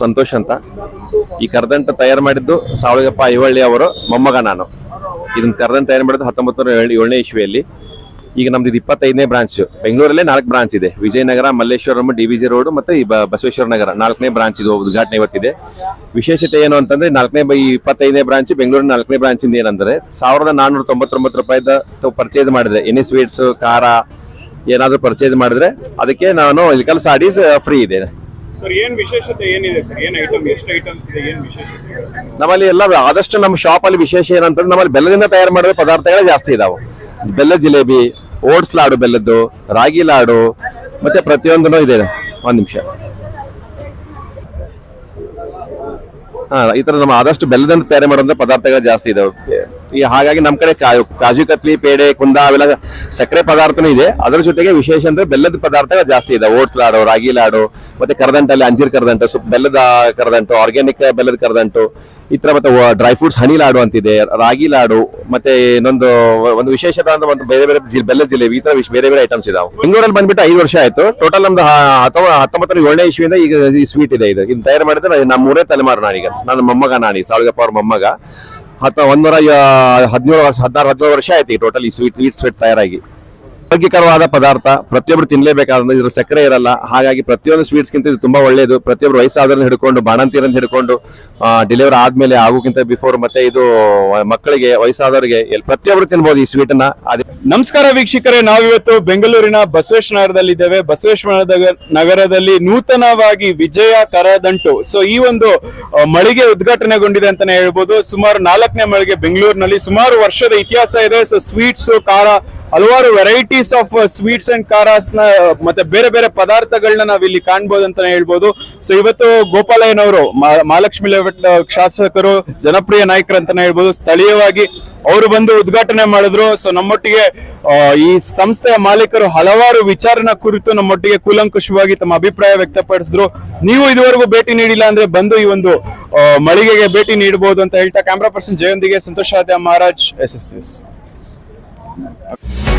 ಸಂತೋಷ್ ಅಂತ. ಈ ಕರ್ದಂಟ ತಯಾರು ಮಾಡಿದ್ದು ಸಾವಳಗಪ್ಪ ಐವಳ್ಳಿ ಅವರು ಮೊಮ್ಮಗ ನಾನು. ಇದನ್ನ ಕರ್ದಂಟ ತಯಾರು ಮಾಡಿದ್ದು ಹತ್ತೊಂಬತ್ತು ನೂರ ಏಳನೇ ಇಸ್ವಿಯಲ್ಲಿ. ಈಗ ನಮ್ದು ಇದು ಇಪ್ಪತ್ತೈದನೇ ಬ್ರಾಂಚ್ ಬೆಂಗಳೂರಲ್ಲೇ ನಾಲ್ಕು ಬ್ರಾಂಚ್ ಇದೆ. Vijayanagara Malleshwaram D V G road ಮತ್ತೆ ಈ ಬಸವೇಶ್ವರ ನಗರ. ನಾಲ್ಕನೇ ಬ್ರಾಂಚ್ ಇದು ಉದ್ಘಾಟನೆ ಇವತ್ತಿದೆ. ವಿಶೇಷತೆ ಏನು ಅಂತಂದ್ರೆ ನಾಲ್ಕನೇ ಈ ಇಪ್ಪತ್ತೈದನೇ ಬ್ರಾಂಚ್ ಬೆಂಗಳೂರಿನ ನಾಲ್ಕನೇ ಬ್ರಾಂಚಿಂದ ಏನಂದ್ರೆ ಸಾವಿರದ ನಾನ್ನೂರ ತೊಂಬತ್ತೊಂಬತ್ತು ರೂಪಾಯಿದ ಪರ್ಚೇಸ್ ಮಾಡಿದ್ರೆ. ಎನಿ ಸ್ವೀಟ್ಸ್ ಖಾರ ಏನಾದರೂ ಪರ್ಚೇಸ್ ಮಾಡಿದ್ರೆ ಅದಕ್ಕೆ ನಾನು ಇಲ್ಕಲ್ ಸಾಡೀಸ್ ಫ್ರೀ ಇದೆ. ನಮ್ಮಲ್ಲಿ ಎಲ್ಲ ಆದಷ್ಟು ನಮ್ಮ ಶಾಪ್ ಅಲ್ಲಿ ವಿಶೇಷ ಏನಂತಂದ್ರೆ ನಮ್ಮಲ್ಲಿ ಬೆಲ್ಲದಿಂದ ತಯಾರು ಮಾಡಿದ ಪದಾರ್ಥಗಳೇ ಜಾಸ್ತಿ ಇದಾವೆ. ಬೆಲ್ಲ ಜಿಲೇಬಿ ಓಟ್ಸ್ ಲಾಡು, ಬೆಲ್ಲದ್ದು, ರಾಗಿ ಲಾಡು, ಮತ್ತೆ ಪ್ರತಿಯೊಂದೂ ಇದೆ. ಒಂದ್ ನಿಮಿಷ. ಹಾ, ಈ ತರ ನಮ್ಮ ಆದಷ್ಟು ಬೆಲ್ಲದನ್ನು ತಯಾರು ಮಾಡುವಂತ ಪದಾರ್ಥಗಳು ಜಾಸ್ತಿ ಇದಾವೆ ಈ ಹಾಗಾಗಿ ನಮ್ ಕಡೆ ಕಾಯು, ಕಾಜು ಕತ್ಲಿ, ಪೇಡೆ, ಕುಂದ ಅವೆಲ್ಲ ಸಕ್ಕರೆ ಪದಾರ್ಥನೂ ಇದೆ. ಅದರ ಜೊತೆಗೆ ವಿಶೇಷ ಅಂದ್ರೆ ಬೆಲ್ಲದ ಪದಾರ್ಥಗಳು ಜಾಸ್ತಿ ಇದೆ. ಓಟ್ಸ್ ಲಾಡು, ರಾಗಿ ಲಾಡು, ಮತ್ತೆ ಕರದಂಟಲ್ಲಿ ಅಂಜೀರ್ ಕರದಂಟು ಬೆಲ್ಲದ ಕರದಂಟು ಆರ್ಗ್ಯಾನಿಕ್ ಬೆಲ್ಲದ ಕರದಂಟು ಈ ತರ ಮತ್ತೆ ಡ್ರೈ ಫ್ರೂಟ್ಸ್ ಹನಿ ಲಾಡು ಅಂತಿದೆ, ರಾಗಿ ಲಾಡು, ಮತ್ತೆ ಇನ್ನೊಂದು, ಒಂದು ವಿಶೇಷತೆ ಅಂತ ಒಂದು ಬೇರೆ ಬೇರೆ ಬೆಲ್ಲ ಜಿಲ್ಲೆ ಈ ವಿಶ್- ಬೇರೆ ಬೇರೆ ಐಟಮ್ಸ್ ಇದಾವೆ. ಬೆಂಗಳೂರಲ್ಲಿ ಬಂದ್ಬಿಟ್ಟು ಐದು ವರ್ಷ ಆಯ್ತು. ಟೋಟಲ್ ನಮ್ದು ಅಥವಾ ಹತ್ತೊಂಬ- ಹತ್ತೊಂಬತ್ತರ ಏಳನೇ ಇಸ್ವಿಯಿಂದ ಈಗ ಈ ಸ್ವೀಟ್ ಇದೆ ಇದು. ಇನ್ ತಯಾರು ಮಾಡಿದ್ರೆ ನಮ್ಮ ಮೂರೇ ತಲೆಮಾರು ನಾನೀಗ. ನನ್ನ ಮೊಮ್ಮಗ ನಾನಿ ಸಾವಿರಪ್ಪ ಅವ್ರ ಮೊಮ್ಮಗ. ಹತ್ತ ಒಂದೂರ ಹದಿನೇಳು ವರ್ಷ ಹದಿನಾರು ಹದಿನೇಳು ವರ್ಷ ಆಯ್ತು ಈ ಟೋಟಲ್ ಈ ಸ್ವೀಟ್ ಸ್ವೀಟ್ ಸ್ವೀಟ್ ತಯಾರಾಗಿ. ಆರೋಗ್ಯಕರವಾದ ಪದಾರ್ಥ ಪ್ರತಿಯೊಬ್ರು ತಿನ್ಲೇಬೇಕಾದ್ರೆ ಇದ್ರ ಸಕ್ಕರೆ ಇರಲ್ಲ. ಹಾಗಾಗಿ ಪ್ರತಿಯೊಂದು ಸ್ವೀಟ್ಸ್ಗಿಂತ ಇದು ತುಂಬಾ ಒಳ್ಳೆಯದು ಪ್ರತಿಯೊಬ್ರು ವಯಸ್ಸಾದ್ರನ್ನ ಹಿಡ್ಕೊಂಡು ಬಾಣಂತಿಯರನ್ನ ಹಿಡ್ಕೊಂಡು ಡೆಲಿವರಿ ಆದ್ಮೇಲೆ ಆಗೋಕ್ಕಿಂತ ಬಿಫೋರ್ ಮತ್ತೆ ಇದು ಮಕ್ಕಳಿಗೆ, ವಯಸ್ಸಾದವರಿಗೆ ಪ್ರತಿಯೊಬ್ರು ತಿನ್ಬೋದು ಈ ಸ್ವೀಟ್ ಅನ್ನ. ನಮಸ್ಕಾರ ವೀಕ್ಷಕರೇ, ನಾವಿವತ್ತು ಬೆಂಗಳೂರಿನ ಬಸವೇಶ್ವರ ನಗರದಲ್ಲಿದ್ದೇವೆ ಬಸವೇಶ್ವರ ನಗರದಲ್ಲಿ ನೂತನವಾಗಿ ವಿಜಯ ಕರದಂಟು. ಸೊ ಈ ಒಂದು ಮಳಿಗೆ ಉದ್ಘಾಟನೆಗೊಂಡಿದೆ ಅಂತಾನೆ ಹೇಳ್ಬೋದು. ಸುಮಾರು ನಾಲ್ಕನೇ ಮಳಿಗೆ ಬೆಂಗಳೂರಿನಲ್ಲಿ ಸುಮಾರು ವರ್ಷದ ಇತಿಹಾಸ ಇದೆ. ಸೊ ಸ್ವೀಟ್ಸ್ ಖಾರ ಹಲವಾರು ವೆರೈಟೀಸ್ ಆಫ್ ಸ್ವೀಟ್ಸ್ ಅಂಡ್ ಖಾರಾಸ್ನ, ಮತ್ತೆ ಬೇರೆ ಬೇರೆ ಪದಾರ್ಥಗಳನ್ನ ನಾವಿಲ್ಲಿ ಕಾಣ್ಬೋದು ಅಂತಾನೆ ಹೇಳ್ಬೋದು. ಸೊ ಇವತ್ತು ಗೋಪಾಲಯ್ಯನವರು ಮಹಾಲಕ್ಷ್ಮಿ ಲೇಔಟ್ ಶಾಸಕರು, ಜನಪ್ರಿಯ ನಾಯಕರು ಅಂತಾನೆ ಹೇಳ್ಬೋದು. ಸ್ಥಳೀಯವಾಗಿ ಅವರು ಬಂದು ಉದ್ಘಾಟನೆ ಮಾಡಿದ್ರು. ಸೊ ನಮ್ಮೊಟ್ಟಿಗೆ ಈ ಸಂಸ್ಥೆಯ ಮಾಲೀಕರು ಹಲವಾರು ವಿಚಾರನ ಕುರಿತು ನಮ್ಮೊಟ್ಟಿಗೆ ಕೂಲಂಕುಷವಾಗಿ ತಮ್ಮ ಅಭಿಪ್ರಾಯ ವ್ಯಕ್ತಪಡಿಸಿದ್ರು. ನೀವು ಇದುವರೆಗೂ ಭೇಟಿ ನೀಡಿಲ್ಲ ಅಂದ್ರೆ ಬಂದು ಈ ಒಂದು ಮಳಿಗೆಗೆ ಭೇಟಿ ನೀಡಬಹುದು ಅಂತ ಹೇಳ್ತಾ ಕ್ಯಾಮ್ರಾ ಪರ್ಸನ್ ಜಯಂತಿಗೆ Santosha Maharaj S S Okay.